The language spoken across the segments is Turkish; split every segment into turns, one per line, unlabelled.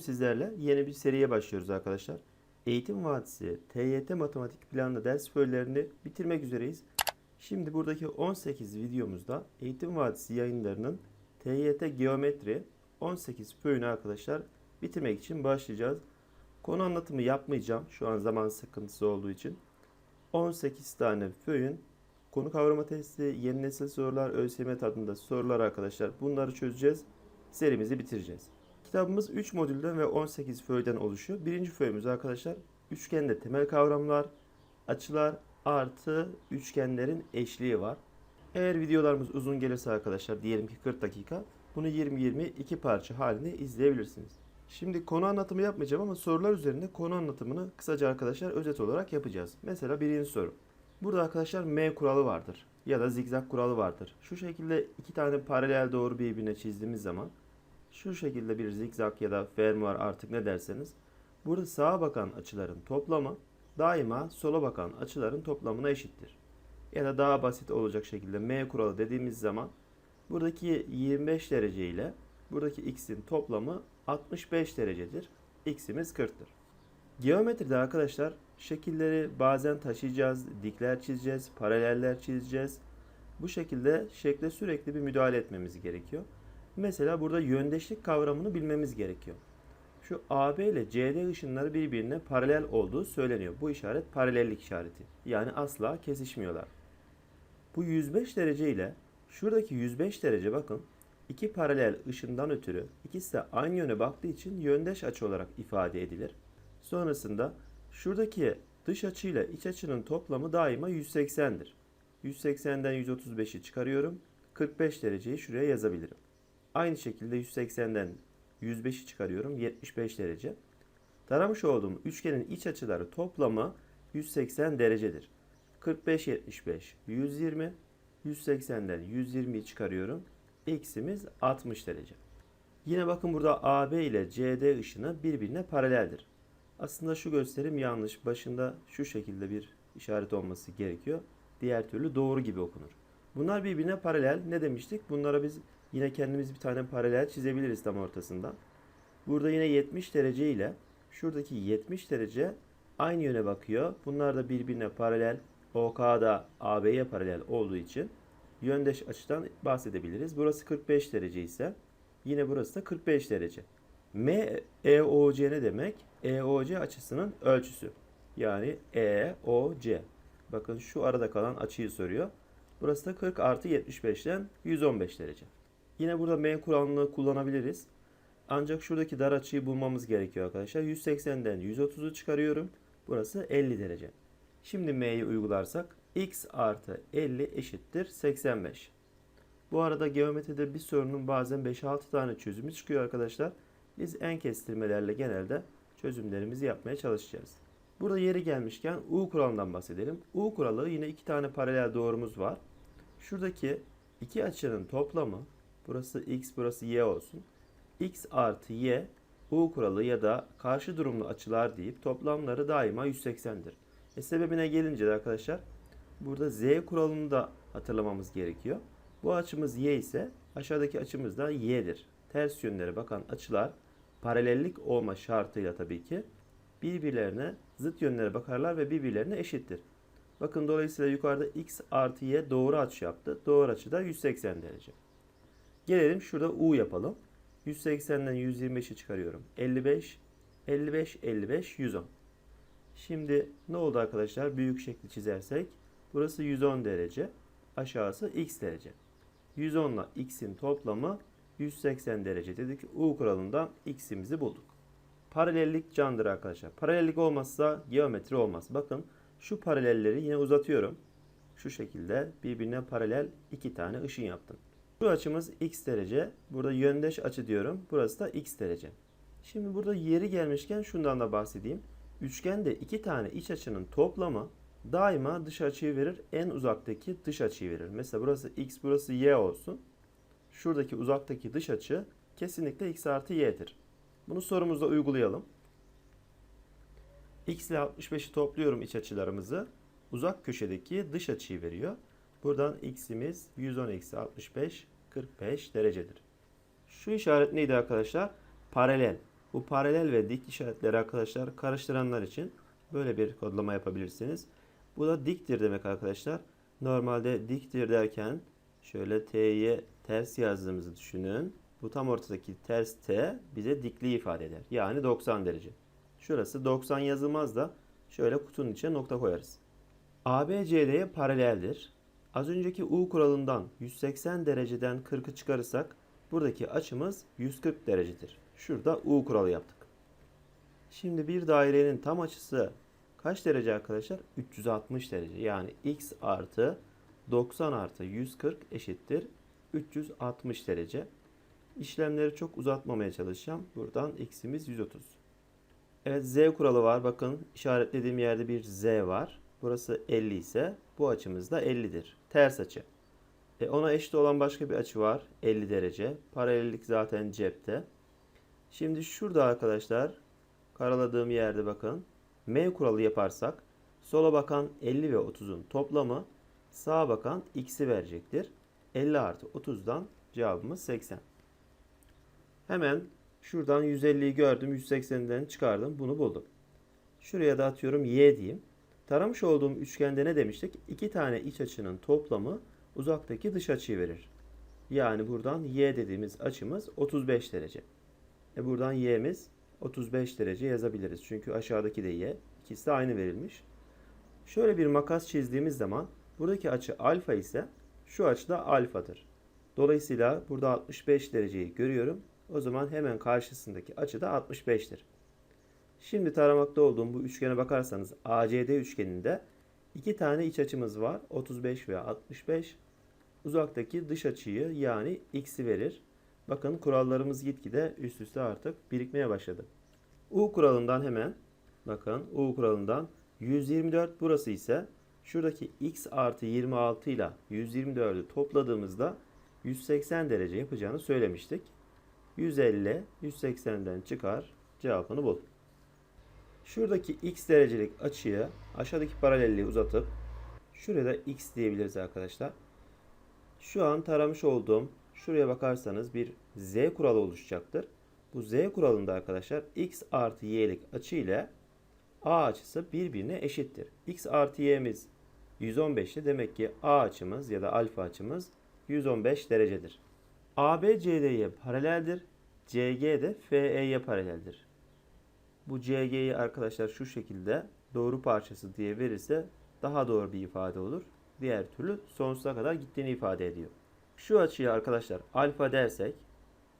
sizlerle yeni bir seriye başlıyoruz arkadaşlar. Eğitim Vadisi TYT Matematik Planlı ders bölümlerini bitirmek üzereyiz. Şimdi buradaki 18 videomuzda Eğitim Vadisi yayınlarının TYT Geometri 18 bölümünü arkadaşlar bitirmek için başlayacağız. Konu anlatımı yapmayacağım şu an zaman sıkıntısı olduğu için. 18 tane föyün konu kavrama testi, yeni nesil sorular, ÖSYM tadında sorular arkadaşlar. Bunları çözeceğiz. Serimizi bitireceğiz. Kitabımız 3 modülden ve 18 föyden oluşuyor. Birinci föyümüz arkadaşlar üçgende temel kavramlar, açılar artı üçgenlerin eşliği var. Eğer videolarımız uzun gelirse arkadaşlar diyelim ki 40 dakika bunu 20-20 iki parça halinde izleyebilirsiniz. Şimdi konu anlatımı yapmayacağım ama sorular üzerinde konu anlatımını kısaca arkadaşlar özet olarak yapacağız. Mesela birinci soru. Burada arkadaşlar M kuralı vardır ya da zigzag kuralı vardır. Şu şekilde iki tane paralel doğru birbirine çizdiğimiz zaman şu şekilde bir zigzag ya da fermuar artık ne derseniz burada sağa bakan açıların toplamı daima sola bakan açıların toplamına eşittir. Ya da daha basit olacak şekilde M kuralı dediğimiz zaman buradaki 25 derece ile buradaki x'in toplamı 65 derecedir. x'imiz 40'tır. Geometride arkadaşlar şekilleri bazen taşıyacağız, dikler çizeceğiz, paraleller çizeceğiz. Bu şekilde şekle sürekli bir müdahale etmemiz gerekiyor. Mesela burada yöndeşlik kavramını bilmemiz gerekiyor. Şu AB ile CD ışınları birbirine paralel olduğu söyleniyor. Bu işaret paralellik işareti. Yani asla kesişmiyorlar. Bu 105 derece ile şuradaki 105 derece bakın iki paralel ışından ötürü ikisi de aynı yöne baktığı için yöndeş açı olarak ifade edilir. Sonrasında şuradaki dış açı ile iç açının toplamı daima 180'dir. 180'den 135'i çıkarıyorum. 45 dereceyi şuraya yazabilirim. Aynı şekilde 180'den 105'i çıkarıyorum. 75 derece. Taramış olduğum üçgenin iç açıları toplamı 180 derecedir. 45 75 120 180'den 120'yi çıkarıyorum. X'imiz 60 derece. Yine bakın burada AB ile CD ışını birbirine paraleldir. Aslında şu gösterim yanlış. Başında şu şekilde bir işaret olması gerekiyor. Diğer türlü doğru gibi okunur. Bunlar birbirine paralel. Ne demiştik? Bunlara biz yine kendimiz bir tane paralel çizebiliriz tam ortasından. Burada yine 70 derece ile şuradaki 70 derece aynı yöne bakıyor. Bunlar da birbirine paralel. OK da AB'ye paralel olduğu için yöndeş açıdan bahsedebiliriz. Burası 45 derece ise yine burası da 45 derece. M EOC ne demek? EOC açısının ölçüsü. Yani EOC. Bakın şu arada kalan açıyı soruyor. Burası da 40 artı 75'ten 115 derece. Yine burada M kuralını kullanabiliriz. Ancak şuradaki dar açıyı bulmamız gerekiyor arkadaşlar. 180'den 130'u çıkarıyorum. Burası 50 derece. Şimdi M'yi uygularsak x artı 50 eşittir 85. Bu arada geometride bir sorunun bazen 5-6 tane çözümü çıkıyor arkadaşlar. Biz en kestirmelerle genelde çözümlerimizi yapmaya çalışacağız. Burada yeri gelmişken U kuralından bahsedelim. U kuralı yine iki tane paralel doğrumuz var. Şuradaki iki açının toplamı burası x burası y olsun. x artı y U kuralı ya da karşı durumlu açılar deyip toplamları daima 180'dir. E sebebine gelince de arkadaşlar burada z kuralını da hatırlamamız gerekiyor. Bu açımız y ise aşağıdaki açımız da y'dir. Ters yönlere bakan açılar paralellik olma şartıyla tabii ki birbirlerine zıt yönlere bakarlar ve birbirlerine eşittir. Bakın dolayısıyla yukarıda x artı y doğru açı yaptı. Doğru açı da 180 derece. Gelelim şurada u yapalım. 180'den 125'i çıkarıyorum. 55, 55, 55, 110. Şimdi ne oldu arkadaşlar? Büyük şekli çizersek burası 110 derece, aşağısı x derece. 110 ile x'in toplamı 180 derece dedik. U kuralından x'imizi bulduk. Paralellik candır arkadaşlar. Paralellik olmazsa geometri olmaz. Bakın şu paralelleri yine uzatıyorum. Şu şekilde birbirine paralel iki tane ışın yaptım. Şu açımız x derece. Burada yöndeş açı diyorum. Burası da x derece. Şimdi burada yeri gelmişken şundan da bahsedeyim. Üçgende iki tane iç açının toplamı daima dış açıyı verir. En uzaktaki dış açıyı verir. Mesela burası x, burası y olsun. Şuradaki uzaktaki dış açı kesinlikle x artı y'dir. Bunu sorumuzda uygulayalım. x ile 65'i topluyorum iç açılarımızı. Uzak köşedeki dış açıyı veriyor. Buradan x'imiz 110 eksi 65 45 derecedir. Şu işaret neydi arkadaşlar? Paralel. Bu paralel ve dik işaretleri arkadaşlar karıştıranlar için böyle bir kodlama yapabilirsiniz. Bu da diktir demek arkadaşlar. Normalde diktir derken şöyle t'ye ters yazdığımızı düşünün. Bu tam ortadaki ters t bize dikliği ifade eder. Yani 90 derece. Şurası 90 yazılmaz da şöyle kutunun içine nokta koyarız. ABCD'ye paraleldir. Az önceki U kuralından 180 dereceden 40'ı çıkarırsak buradaki açımız 140 derecedir. Şurada U kuralı yaptık. Şimdi bir dairenin tam açısı kaç derece arkadaşlar? 360 derece. Yani x artı 90 artı 140 eşittir 360 derece. İşlemleri çok uzatmamaya çalışacağım. Buradan x'imiz 130. Evet z kuralı var. Bakın işaretlediğim yerde bir z var. Burası 50 ise bu açımız da 50'dir. Ters açı. E ona eşit olan başka bir açı var. 50 derece. Paralellik zaten cepte. Şimdi şurada arkadaşlar karaladığım yerde bakın. M kuralı yaparsak sola bakan 50 ve 30'un toplamı sağa bakan x'i verecektir. 50 artı 30'dan cevabımız 80. Hemen şuradan 150'yi gördüm. 180'den çıkardım. Bunu buldum. Şuraya da atıyorum y diyeyim. Taramış olduğum üçgende ne demiştik? İki tane iç açının toplamı uzaktaki dış açıyı verir. Yani buradan y dediğimiz açımız 35 derece. E buradan y'miz 35 derece yazabiliriz. Çünkü aşağıdaki de y. İkisi de aynı verilmiş. Şöyle bir makas çizdiğimiz zaman buradaki açı alfa ise şu açı da alfadır. Dolayısıyla burada 65 dereceyi görüyorum. O zaman hemen karşısındaki açı da 65'tir. Şimdi taramakta olduğum bu üçgene bakarsanız ACD üçgeninde iki tane iç açımız var. 35 ve 65. Uzaktaki dış açıyı yani x'i verir. Bakın kurallarımız gitgide üst üste artık birikmeye başladı. U kuralından hemen bakın U kuralından 124 burası ise şuradaki x artı 26 ile 124'ü topladığımızda 180 derece yapacağını söylemiştik. 150 180'den çıkar cevabını bul. Şuradaki x derecelik açıyı aşağıdaki paralelliği uzatıp şuraya da x diyebiliriz arkadaşlar. Şu an taramış olduğum şuraya bakarsanız bir z kuralı oluşacaktır. Bu z kuralında arkadaşlar x artı y'lik açı ile a açısı birbirine eşittir. x artı y'miz 115'ti. Demek ki a açımız ya da alfa açımız 115 derecedir. AB CD'ye paraleldir. CG de FE'ye paraleldir. Bu CG'yi arkadaşlar şu şekilde doğru parçası diye verirse daha doğru bir ifade olur. Diğer türlü sonsuza kadar gittiğini ifade ediyor. Şu açıyı arkadaşlar alfa dersek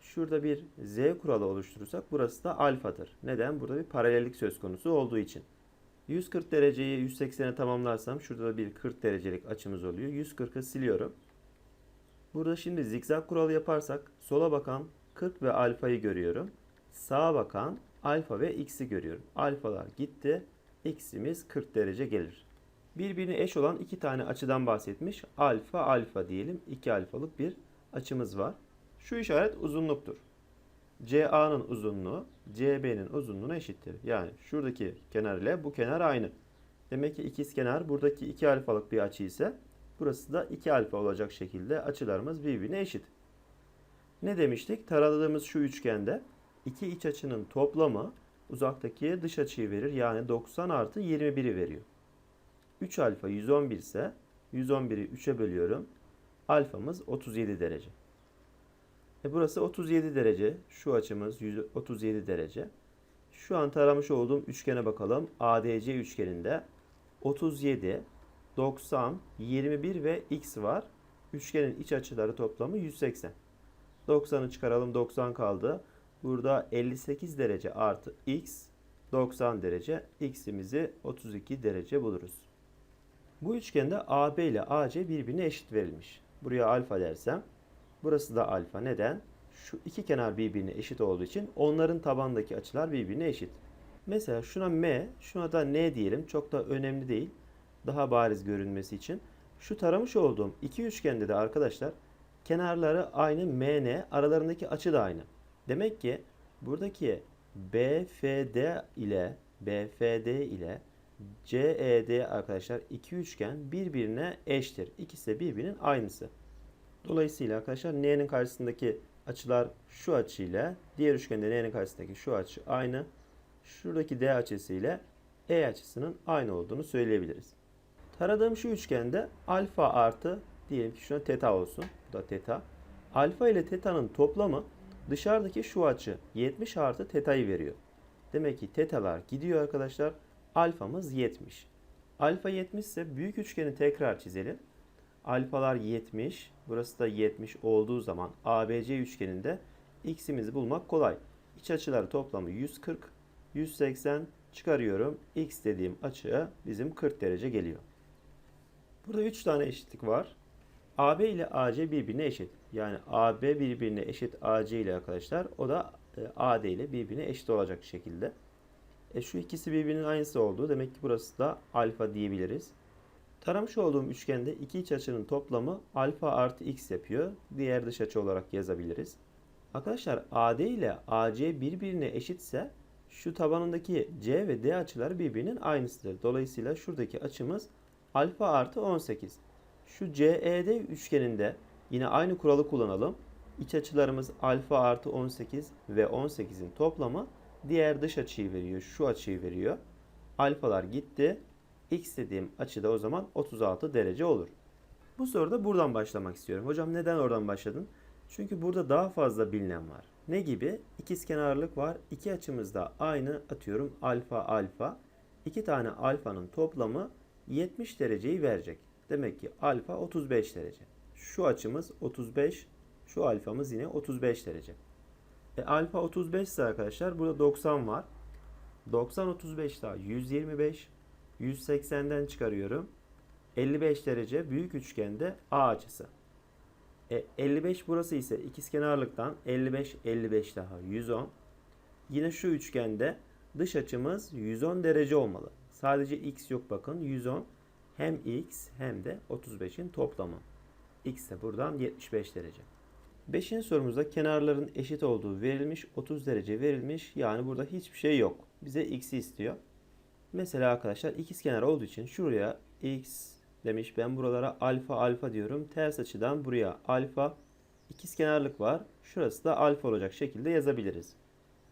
şurada bir z kuralı oluşturursak burası da alfadır. Neden? Burada bir paralellik söz konusu olduğu için. 140 dereceyi 180'e tamamlarsam şurada da bir 40 derecelik açımız oluyor. 140'ı siliyorum. Burada şimdi zikzak kuralı yaparsak sola bakan 40 ve alfayı görüyorum. Sağa bakan alfa ve x'i görüyorum. Alfalar gitti. X'imiz 40 derece gelir. Birbirine eş olan iki tane açıdan bahsetmiş. Alfa alfa diyelim. 2 alfalık bir açımız var. Şu işaret uzunluktur. CA'nın uzunluğu CB'nin uzunluğuna eşittir. Yani şuradaki kenar ile bu kenar aynı. Demek ki ikiz kenar buradaki 2 alfalık bir açı ise burası da 2 alfa olacak şekilde açılarımız birbirine eşit. Ne demiştik? Taraladığımız şu üçgende iki iç açının toplamı uzaktaki dış açıyı verir. Yani 90 artı 21'i veriyor. 3 alfa 111 ise 111'i 3'e bölüyorum. Alfamız 37 derece. E burası 37 derece. Şu açımız 37 derece. Şu an taramış olduğum üçgene bakalım. ADC üçgeninde 37, 90, 21 ve x var. Üçgenin iç açıları toplamı 180. 90'ı çıkaralım 90 kaldı. Burada 58 derece artı x 90 derece. x'imizi 32 derece buluruz. Bu üçgende AB ile AC birbirine eşit verilmiş. Buraya alfa dersem burası da alfa. Neden? Şu iki kenar birbirine eşit olduğu için onların tabandaki açılar birbirine eşit. Mesela şuna M, şuna da N diyelim. Çok da önemli değil. Daha bariz görünmesi için. Şu taramış olduğum iki üçgende de arkadaşlar kenarları aynı MN, aralarındaki açı da aynı. Demek ki buradaki BFD ile BFD ile CED arkadaşlar iki üçgen birbirine eştir. İkisi de birbirinin aynısı. Dolayısıyla arkadaşlar N'nin karşısındaki açılar şu açıyla diğer üçgende n'nin karşısındaki şu açı aynı. Şuradaki D açısı ile E açısının aynı olduğunu söyleyebiliriz. Taradığım şu üçgende alfa artı diyelim ki şuna teta olsun. Bu da teta. Alfa ile teta'nın toplamı dışarıdaki şu açı 70 artı teta'yı veriyor. Demek ki tetalar gidiyor arkadaşlar. Alfamız 70. Alfa 70 ise büyük üçgeni tekrar çizelim. Alfalar 70. Burası da 70 olduğu zaman ABC üçgeninde x'imizi bulmak kolay. İç açıları toplamı 140, 180 çıkarıyorum. X dediğim açı bizim 40 derece geliyor. Burada 3 tane eşitlik var. AB ile AC birbirine eşit. Yani AB birbirine eşit AC ile arkadaşlar. O da e, AD ile birbirine eşit olacak şekilde. E şu ikisi birbirinin aynısı olduğu demek ki burası da alfa diyebiliriz. Taramış olduğum üçgende iki iç açının toplamı alfa artı x yapıyor. Diğer dış açı olarak yazabiliriz. Arkadaşlar AD ile AC birbirine eşitse şu tabanındaki C ve D açıları birbirinin aynısıdır. Dolayısıyla şuradaki açımız alfa artı 18. Şu CED üçgeninde yine aynı kuralı kullanalım. İç açılarımız alfa artı 18 ve 18'in toplamı diğer dış açıyı veriyor. Şu açıyı veriyor. Alfalar gitti. X dediğim açı da o zaman 36 derece olur. Bu soruda buradan başlamak istiyorum. Hocam neden oradan başladın? Çünkü burada daha fazla bilinen var. Ne gibi? İkizkenarlık var. İki açımız da aynı atıyorum alfa alfa. İki tane alfanın toplamı 70 dereceyi verecek. Demek ki alfa 35 derece. Şu açımız 35. Şu alfamız yine 35 derece. E, alfa 35 ise arkadaşlar burada 90 var. 90 35 daha 125. 180'den çıkarıyorum. 55 derece büyük üçgende A açısı. E, 55 burası ise ikizkenarlıktan 55 55 daha 110. Yine şu üçgende dış açımız 110 derece olmalı. Sadece x yok bakın 110 hem x hem de 35'in toplamı. X de buradan 75 derece. Beşinci sorumuzda kenarların eşit olduğu verilmiş 30 derece verilmiş yani burada hiçbir şey yok. Bize x'i istiyor. Mesela arkadaşlar ikizkenar olduğu için şuraya x demiş. Ben buralara alfa alfa diyorum. Ters açıdan buraya alfa ikizkenarlık var. Şurası da alfa olacak şekilde yazabiliriz.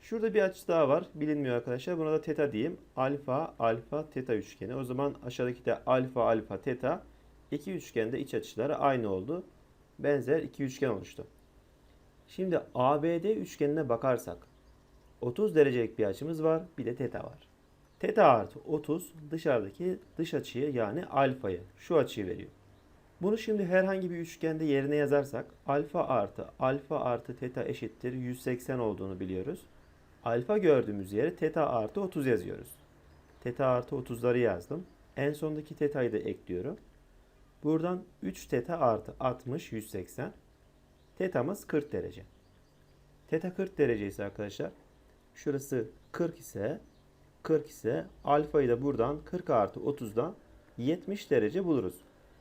Şurada bir açı daha var. Bilinmiyor arkadaşlar. Buna da teta diyeyim. Alfa alfa teta üçgeni. O zaman aşağıdaki de alfa alfa teta. İki üçgende iç açıları aynı oldu. Benzer iki üçgen oluştu. Şimdi ABD üçgenine bakarsak 30 derecelik bir açımız var. Bir de teta var. Teta artı 30 dışarıdaki dış açıyı yani alfayı şu açıyı veriyor. Bunu şimdi herhangi bir üçgende yerine yazarsak alfa artı alfa artı teta eşittir 180 olduğunu biliyoruz. Alfa gördüğümüz yere teta artı 30 yazıyoruz. Teta artı 30'ları yazdım. En sondaki teta'yı da ekliyorum. Buradan 3 teta artı 60 180. Tetamız 40 derece. Teta 40 derece ise arkadaşlar şurası 40 ise 40 ise alfayı da buradan 40 artı 30'dan 70 derece buluruz.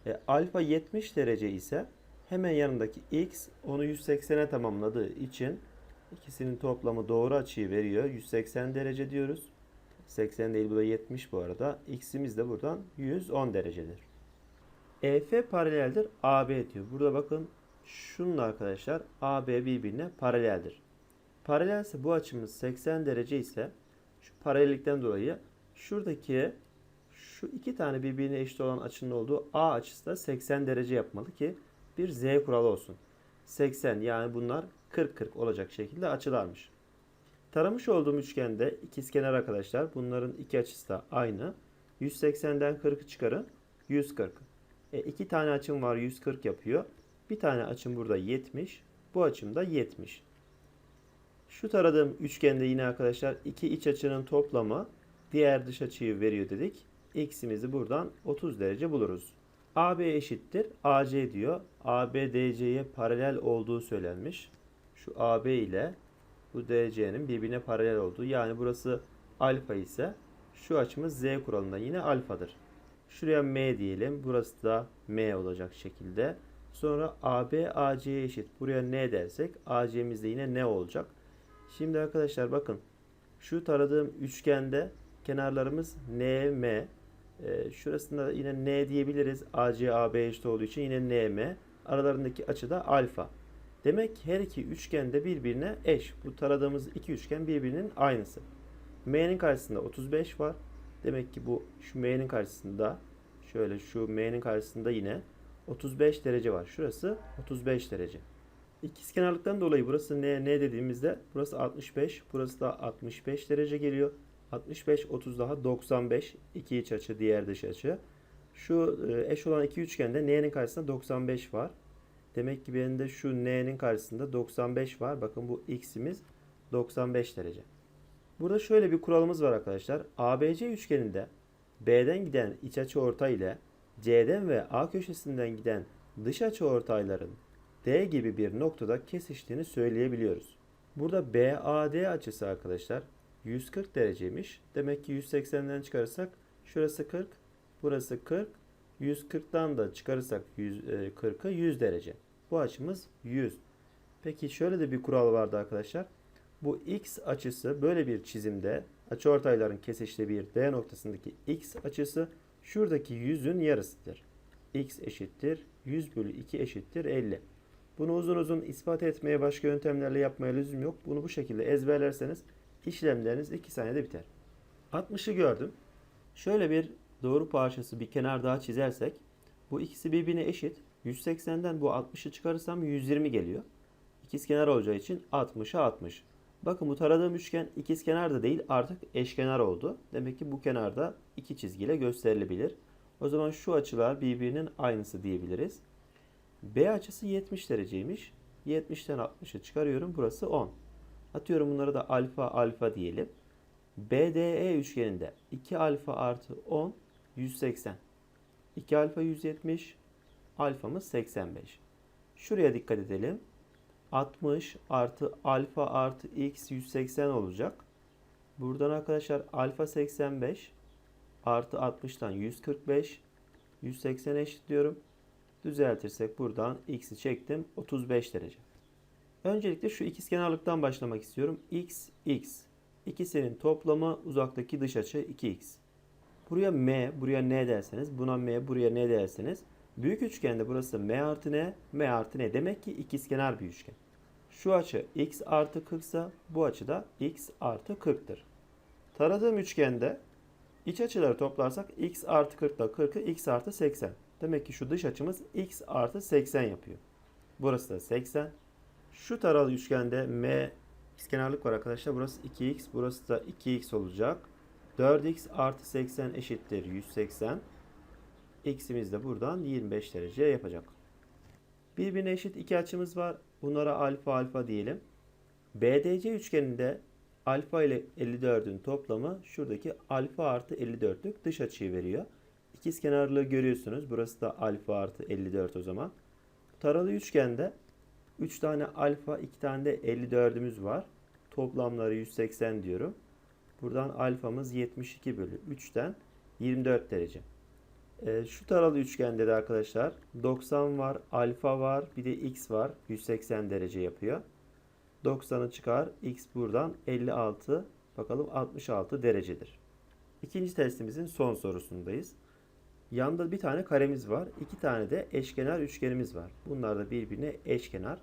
E, alfa 70 derece ise hemen yanındaki x onu 180'e tamamladığı için ikisinin toplamı doğru açıyı veriyor. 180 derece diyoruz. 80 değil bu da 70 bu arada. X'imiz de buradan 110 derecedir. EF paraleldir AB diyor. Burada bakın şunun arkadaşlar AB birbirine paraleldir. Paralelse bu açımız 80 derece ise şu paralellikten dolayı şuradaki şu iki tane birbirine eşit olan açının olduğu A açısı da 80 derece yapmalı ki bir Z kuralı olsun. 80 yani bunlar 40-40 olacak şekilde açılarmış. Taramış olduğum üçgende ikizkenar arkadaşlar bunların iki açısı da aynı. 180'den 40'ı çıkarın 140. E, iki tane açım var 140 yapıyor. Bir tane açım burada 70. Bu açım da 70. Şu taradığım üçgende yine arkadaşlar iki iç açının toplamı diğer dış açıyı veriyor dedik. X'imizi buradan 30 derece buluruz. AB eşittir AC diyor. AB DC'ye paralel olduğu söylenmiş. Şu AB ile bu DC'nin birbirine paralel olduğu. Yani burası alfa ise şu açımız Z kuralında yine alfadır. Şuraya M diyelim. Burası da M olacak şekilde. Sonra AB AC'ye eşit. Buraya N dersek AC'miz de yine ne olacak? Şimdi arkadaşlar bakın. Şu taradığım üçgende kenarlarımız N, M. Ee, şurasında yine N diyebiliriz. AC, AB eşit olduğu için yine N, M. Aralarındaki açı da alfa. Demek ki her iki üçgen de birbirine eş. Bu taradığımız iki üçgen birbirinin aynısı. M'nin karşısında 35 var. Demek ki bu şu M'nin karşısında şöyle şu M'nin karşısında yine 35 derece var. Şurası 35 derece. İkizkenarlıktan dolayı burası ne ne dediğimizde burası 65, burası da 65 derece geliyor. 65 30 daha 95 iki iç açı diğer dış açı. Şu e, eş olan iki üçgende n'nin karşısında 95 var. Demek ki benim de şu n'nin karşısında 95 var. Bakın bu x'imiz 95 derece. Burada şöyle bir kuralımız var arkadaşlar. ABC üçgeninde B'den giden iç açı ortay ile C'den ve A köşesinden giden dış açı ortayların D gibi bir noktada kesiştiğini söyleyebiliyoruz. Burada BAD açısı arkadaşlar 140 dereceymiş. Demek ki 180'den çıkarırsak şurası 40, burası 40. 140'tan da çıkarırsak 100, e, 40'ı 100 derece. Bu açımız 100. Peki şöyle de bir kural vardı arkadaşlar. Bu x açısı böyle bir çizimde açıortayların kesiştiği bir D noktasındaki x açısı şuradaki 100'ün yarısıdır. x eşittir 100 bölü 2 eşittir 50. Bunu uzun uzun ispat etmeye başka yöntemlerle yapmaya lüzum yok. Bunu bu şekilde ezberlerseniz işlemleriniz 2 saniyede biter. 60'ı gördüm. Şöyle bir doğru parçası bir kenar daha çizersek bu ikisi birbirine eşit. 180'den bu 60'ı çıkarırsam 120 geliyor. İkizkenar olacağı için 60'a 60. Bakın bu taradığım üçgen ikizkenar da değil artık eşkenar oldu. Demek ki bu kenarda iki çizgiyle gösterilebilir. O zaman şu açılar birbirinin aynısı diyebiliriz. B açısı 70 dereceymiş. 70'ten 60'ı çıkarıyorum. Burası 10. Atıyorum bunlara da alfa alfa diyelim. BDE üçgeninde 2 alfa artı 10 180. 2 alfa 170. Alfamız 85. Şuraya dikkat edelim. 60 artı alfa artı x 180 olacak. Buradan arkadaşlar alfa 85 artı 60'tan 145 180 eşitliyorum. Düzeltirsek buradan x'i çektim 35 derece. Öncelikle şu ikizkenarlıktan başlamak istiyorum. x, x. İkisinin toplamı uzaktaki dış açı 2x. Buraya m, buraya n derseniz, buna m, buraya n derseniz büyük üçgende burası m artı n, m artı n. Demek ki ikizkenar bir üçgen. Şu açı x artı 40 ise bu açı da x artı 40'tır. Taradığım üçgende iç açıları toplarsak x artı 40 ile 40'ı x artı 80. Demek ki şu dış açımız x artı 80 yapıyor. Burası da 80. Şu taralı üçgende m ikizkenarlık var arkadaşlar. Burası 2x, burası da 2x olacak. 4x artı 80 eşittir 180. X'imiz de buradan 25 derece yapacak. Birbirine eşit iki açımız var. Bunlara alfa alfa diyelim. BDC üçgeninde alfa ile 54'ün toplamı şuradaki alfa artı 54'lük dış açıyı veriyor. İkizkenarlığı görüyorsunuz. Burası da alfa artı 54 o zaman. Taralı üçgende 3 tane alfa 2 tane de 54'ümüz var. Toplamları 180 diyorum. Buradan alfamız 72 bölü 3'ten 24 derece. Ee, şu taralı üçgende de arkadaşlar 90 var, alfa var, bir de x var. 180 derece yapıyor. 90'ı çıkar. X buradan 56. Bakalım 66 derecedir. İkinci testimizin son sorusundayız. Yanda bir tane karemiz var. iki tane de eşkenar üçgenimiz var. Bunlar da birbirine eşkenar.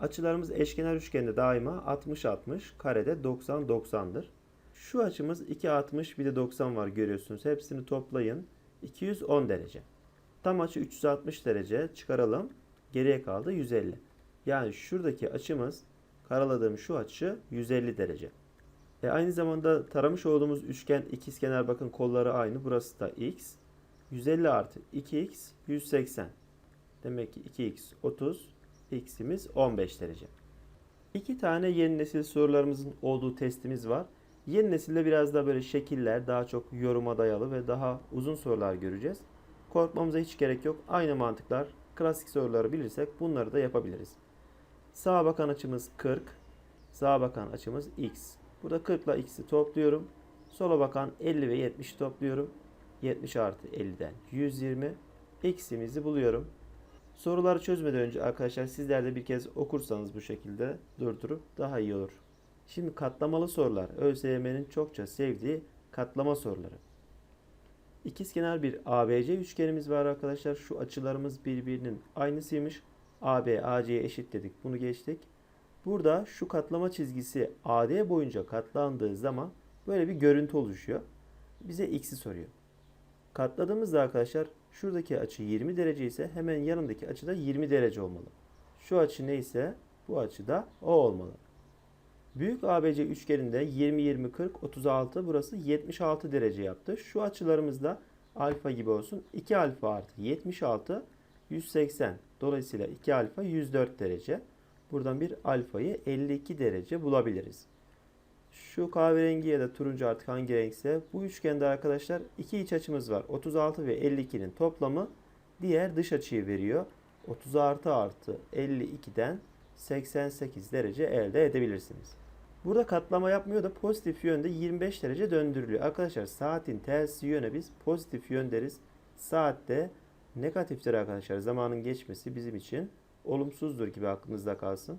Açılarımız eşkenar üçgende daima 60-60, karede 90-90'dır. Şu açımız 2-60 bir de 90 var görüyorsunuz. Hepsini toplayın. 210 derece. Tam açı 360 derece çıkaralım. Geriye kaldı 150. Yani şuradaki açımız karaladığım şu açı 150 derece. E aynı zamanda taramış olduğumuz üçgen ikizkenar bakın kolları aynı. Burası da x. 150 artı 2x 180. Demek ki 2x 30. x'imiz 15 derece. İki tane yeni nesil sorularımızın olduğu testimiz var. Yeni nesilde biraz daha böyle şekiller, daha çok yoruma dayalı ve daha uzun sorular göreceğiz. Korkmamıza hiç gerek yok. Aynı mantıklar, klasik soruları bilirsek bunları da yapabiliriz. Sağa bakan açımız 40, sağa bakan açımız x. Burada 40 ile x'i topluyorum. Sola bakan 50 ve 70'i topluyorum. 70 artı 50'den 120. X'imizi buluyorum. Soruları çözmeden önce arkadaşlar sizler de bir kez okursanız bu şekilde durdurup daha iyi olur. Şimdi katlamalı sorular. ÖSYM'nin çokça sevdiği katlama soruları. İkizkenar bir ABC üçgenimiz var arkadaşlar. Şu açılarımız birbirinin aynısıymış. AB AC'ye eşit dedik. Bunu geçtik. Burada şu katlama çizgisi AD boyunca katlandığı zaman böyle bir görüntü oluşuyor. Bize x'i soruyor. Katladığımızda arkadaşlar şuradaki açı 20 derece ise hemen yanındaki açı da 20 derece olmalı. Şu açı neyse bu açı da o olmalı. Büyük ABC üçgeninde 20 20 40 36 burası 76 derece yaptı. Şu açılarımız da alfa gibi olsun. 2 alfa artı 76 180. Dolayısıyla 2 alfa 104 derece. Buradan bir alfayı 52 derece bulabiliriz. Şu kahverengi ya da turuncu artık hangi renkse bu üçgende arkadaşlar iki iç açımız var. 36 ve 52'nin toplamı diğer dış açıyı veriyor. 36 artı 52'den 88 derece elde edebilirsiniz. Burada katlama yapmıyor da pozitif yönde 25 derece döndürülüyor. Arkadaşlar saatin tersi yöne biz pozitif yön deriz. Saatte negatiftir arkadaşlar. Zamanın geçmesi bizim için olumsuzdur gibi aklınızda kalsın.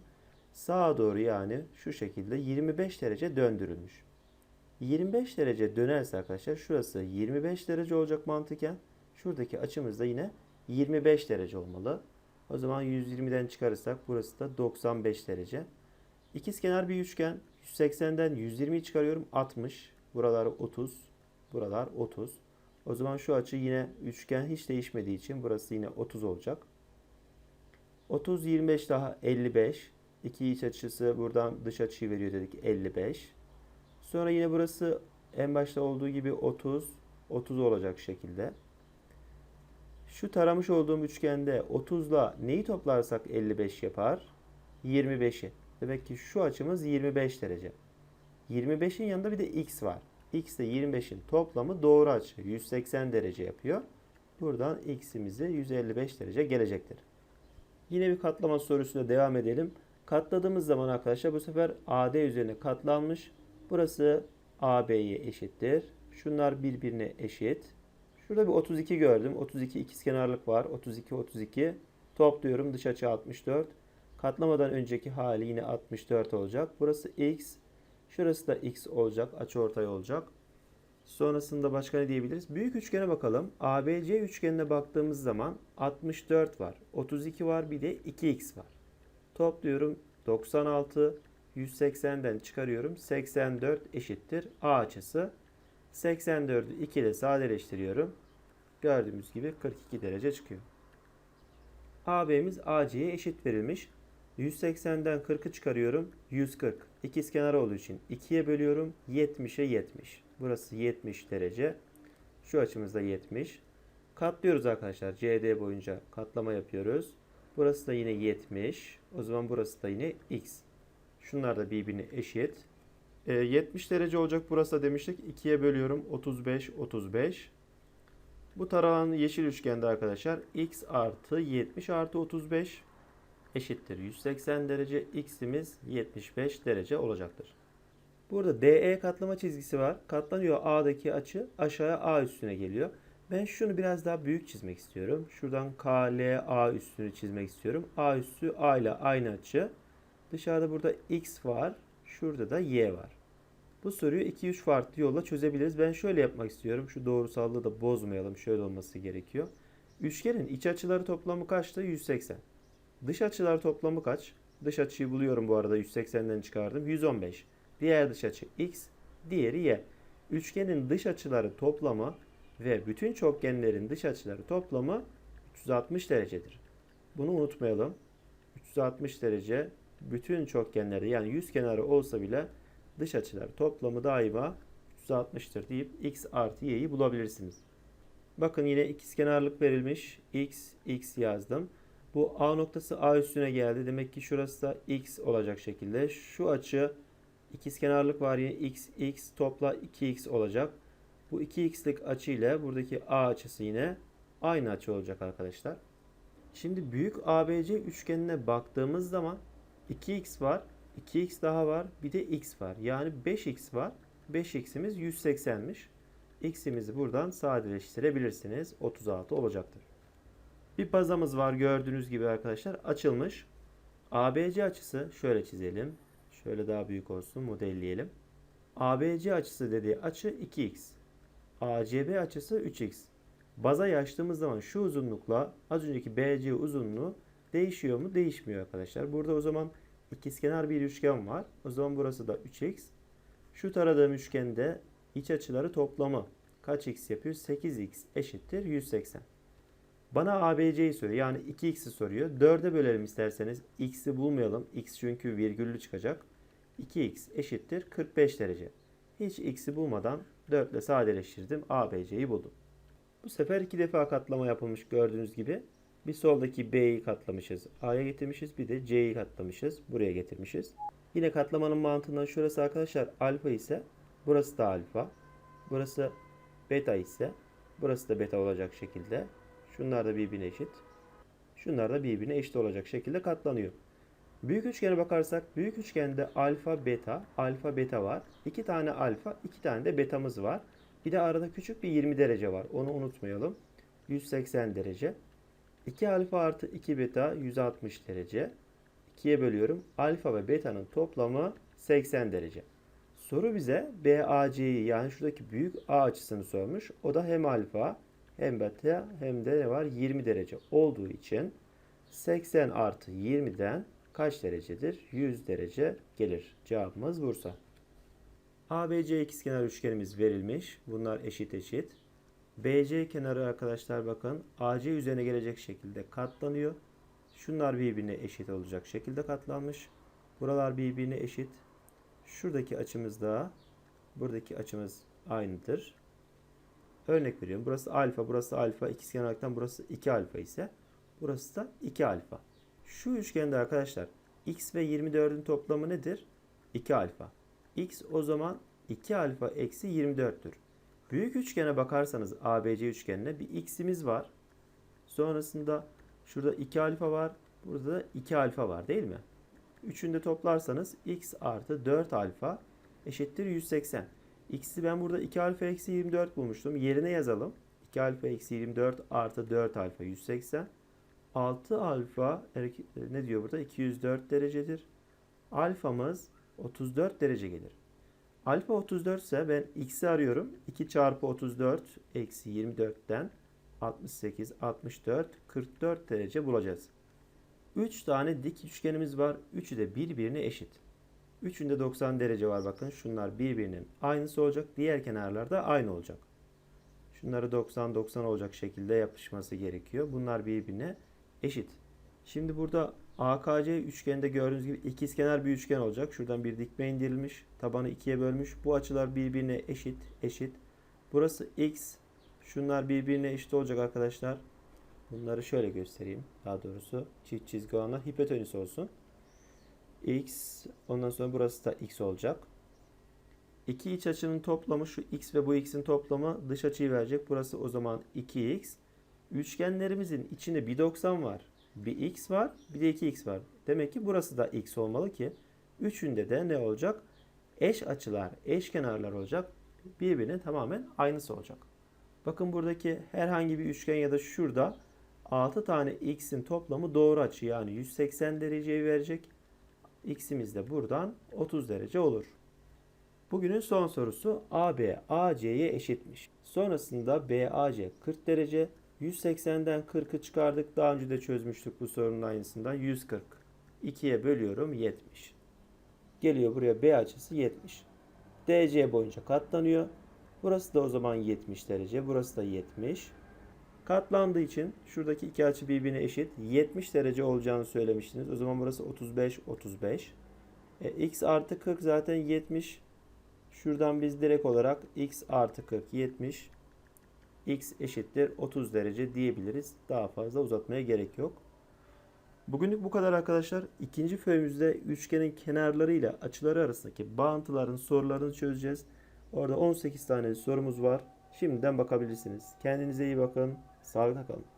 Sağa doğru yani şu şekilde 25 derece döndürülmüş. 25 derece dönerse arkadaşlar şurası 25 derece olacak mantıken. Şuradaki açımız da yine 25 derece olmalı. O zaman 120'den çıkarırsak burası da 95 derece. İkizkenar bir üçgen. 180'den 120'yi çıkarıyorum 60. Buralar 30. Buralar 30. O zaman şu açı yine üçgen hiç değişmediği için burası yine 30 olacak. 30 25 daha 55. İki iç açısı buradan dış açıyı veriyor dedik 55. Sonra yine burası en başta olduğu gibi 30 30 olacak şekilde. Şu taramış olduğum üçgende 30 ile neyi toplarsak 55 yapar? 25'i. Demek ki şu açımız 25 derece. 25'in yanında bir de x var. x ile 25'in toplamı doğru açı. 180 derece yapıyor. Buradan x'imize 155 derece gelecektir. Yine bir katlama sorusuna devam edelim. Katladığımız zaman arkadaşlar bu sefer AD üzerine katlanmış. Burası AB'ye eşittir. Şunlar birbirine eşit. Şurada bir 32 gördüm. 32 ikizkenarlık var. 32 32 topluyorum. Dış açı 64. Katlamadan önceki hali yine 64 olacak. Burası x. Şurası da x olacak. Açıortay olacak. Sonrasında başka ne diyebiliriz? Büyük üçgene bakalım. ABC üçgenine baktığımız zaman 64 var. 32 var. Bir de 2x var. Topluyorum. 96. 180'den çıkarıyorum. 84 eşittir. A açısı. 84'ü 2 ile sadeleştiriyorum. Gördüğümüz gibi 42 derece çıkıyor. AB'miz AC'ye eşit verilmiş. 180'den 40'ı çıkarıyorum. 140. İkizkenar olduğu için 2'ye bölüyorum. 70'e 70. Burası 70 derece. Şu açımız da 70. Katlıyoruz arkadaşlar. CD boyunca katlama yapıyoruz. Burası da yine 70. O zaman burası da yine x. Şunlar da birbirine eşit. E, 70 derece olacak burası da demiştik. 2'ye bölüyorum. 35, 35. Bu tarafın yeşil üçgende arkadaşlar x artı 70 artı 35 eşittir 180 derece. X'imiz 75 derece olacaktır. Burada DE katlama çizgisi var. Katlanıyor A'daki açı aşağıya A üstüne geliyor. Ben şunu biraz daha büyük çizmek istiyorum. Şuradan KLA üstünü çizmek istiyorum. A üstü A ile aynı açı. Dışarıda burada X var. Şurada da Y var. Bu soruyu 2-3 farklı yolla çözebiliriz. Ben şöyle yapmak istiyorum. Şu doğrusallığı da bozmayalım. Şöyle olması gerekiyor. Üçgenin iç açıları toplamı kaçtı? 180. Dış açılar toplamı kaç? Dış açıyı buluyorum bu arada. 180'den çıkardım. 115. Diğer dış açı x, diğeri y. Üçgenin dış açıları toplamı ve bütün çokgenlerin dış açıları toplamı 360 derecedir. Bunu unutmayalım. 360 derece bütün çokgenlerde yani yüz kenarı olsa bile dış açılar toplamı daima 360'tır deyip x artı y'yi bulabilirsiniz. Bakın yine ikizkenarlık verilmiş. x, x yazdım. Bu A noktası A üstüne geldi. Demek ki şurası da x olacak şekilde. Şu açı ikizkenarlık var yine x, x topla 2x olacak. Bu 2x'lik açı ile buradaki A açısı yine aynı açı olacak arkadaşlar. Şimdi büyük ABC üçgenine baktığımız zaman 2x var, 2x daha var, bir de x var. Yani 5x var. 5x'imiz 180'miş. x'imizi buradan sadeleştirebilirsiniz. 36 olacaktır. Bir bazamız var gördüğünüz gibi arkadaşlar açılmış. ABC açısı şöyle çizelim. Şöyle daha büyük olsun modelleyelim. ABC açısı dediği açı 2x. ACB açısı 3x. Baza açtığımız zaman şu uzunlukla az önceki BC uzunluğu Değişiyor mu? Değişmiyor arkadaşlar. Burada o zaman ikizkenar bir üçgen var. O zaman burası da 3x. Şu taradığım üçgende iç açıları toplamı kaç x yapıyor? 8x eşittir 180. Bana ABC'yi soruyor. Yani 2x'i soruyor. 4'e bölelim isterseniz. x'i bulmayalım. x çünkü virgüllü çıkacak. 2x eşittir 45 derece. Hiç x'i bulmadan 4 ile sadeleştirdim. ABC'yi buldum. Bu sefer iki defa katlama yapılmış gördüğünüz gibi. Bir soldaki B'yi katlamışız. A'ya getirmişiz. Bir de C'yi katlamışız. Buraya getirmişiz. Yine katlamanın mantığından şurası arkadaşlar alfa ise burası da alfa. Burası beta ise burası da beta olacak şekilde. Şunlar da birbirine eşit. Şunlar da birbirine eşit olacak şekilde katlanıyor. Büyük üçgene bakarsak büyük üçgende alfa beta, alfa beta var. İki tane alfa, iki tane de betamız var. Bir de arada küçük bir 20 derece var. Onu unutmayalım. 180 derece. 2 alfa artı 2 beta 160 derece. 2'ye bölüyorum. Alfa ve beta'nın toplamı 80 derece. Soru bize BAC'yi yani şuradaki büyük A açısını sormuş. O da hem alfa hem beta hem de ne var 20 derece olduğu için 80 artı 20'den kaç derecedir? 100 derece gelir. Cevabımız Bursa. ABC ikizkenar üçgenimiz verilmiş. Bunlar eşit eşit. BC kenarı arkadaşlar bakın AC üzerine gelecek şekilde katlanıyor. Şunlar birbirine eşit olacak şekilde katlanmış. Buralar birbirine eşit. Şuradaki açımız da buradaki açımız aynıdır. Örnek veriyorum. Burası alfa, burası alfa. İkizkenarlıktan burası 2 alfa ise burası da 2 alfa. Şu üçgende arkadaşlar x ve 24'ün toplamı nedir? 2 alfa. x o zaman 2 alfa eksi 24'tür. Büyük üçgene bakarsanız ABC üçgenine bir x'imiz var. Sonrasında şurada 2 alfa var. Burada da 2 alfa var değil mi? Üçünü de toplarsanız x artı 4 alfa eşittir 180. X'i ben burada 2 alfa eksi 24 bulmuştum. Yerine yazalım. 2 alfa eksi 24 artı 4 alfa 180. 6 alfa ne diyor burada? 204 derecedir. Alfamız 34 derece gelir. Alfa 34 ise ben x'i arıyorum. 2 çarpı 34 eksi 24'ten 68, 64, 44 derece bulacağız. 3 tane dik üçgenimiz var. Üçü de birbirine eşit. Üçünde 90 derece var bakın. Şunlar birbirinin aynısı olacak. Diğer kenarlar da aynı olacak. Şunları 90-90 olacak şekilde yapışması gerekiyor. Bunlar birbirine eşit. Şimdi burada AKC üçgeninde gördüğünüz gibi ikizkenar bir üçgen olacak. Şuradan bir dikme indirilmiş. Tabanı ikiye bölmüş. Bu açılar birbirine eşit. Eşit. Burası x. Şunlar birbirine eşit olacak arkadaşlar. Bunları şöyle göstereyim. Daha doğrusu çift çizgi olanlar hipotenüs olsun. X. Ondan sonra burası da x olacak. İki iç açının toplamı şu x ve bu x'in toplamı dış açıyı verecek. Burası o zaman 2x. Üçgenlerimizin içinde bir 90 var. Bir x var, bir de 2x var. Demek ki burası da x olmalı ki üçünde de ne olacak? Eş açılar, eş kenarlar olacak. Birbirinin tamamen aynısı olacak. Bakın buradaki herhangi bir üçgen ya da şurada 6 tane x'in toplamı doğru açı yani 180 dereceyi verecek. X'imiz de buradan 30 derece olur. Bugünün son sorusu AB AC'ye eşitmiş. Sonrasında BAC 40 derece, 180'den 40'ı çıkardık. Daha önce de çözmüştük bu sorunun aynısından. 140. 2'ye bölüyorum 70. Geliyor buraya B açısı 70. DC boyunca katlanıyor. Burası da o zaman 70 derece. Burası da 70. Katlandığı için şuradaki iki açı birbirine eşit. 70 derece olacağını söylemiştiniz. O zaman burası 35, 35. E, x artı 40 zaten 70. Şuradan biz direkt olarak x artı 40, 70 x eşittir 30 derece diyebiliriz. Daha fazla uzatmaya gerek yok. Bugünlük bu kadar arkadaşlar. İkinci föyümüzde üçgenin kenarlarıyla açıları arasındaki bağıntıların sorularını çözeceğiz. Orada 18 tane sorumuz var. Şimdiden bakabilirsiniz. Kendinize iyi bakın. Sağlıkla kalın.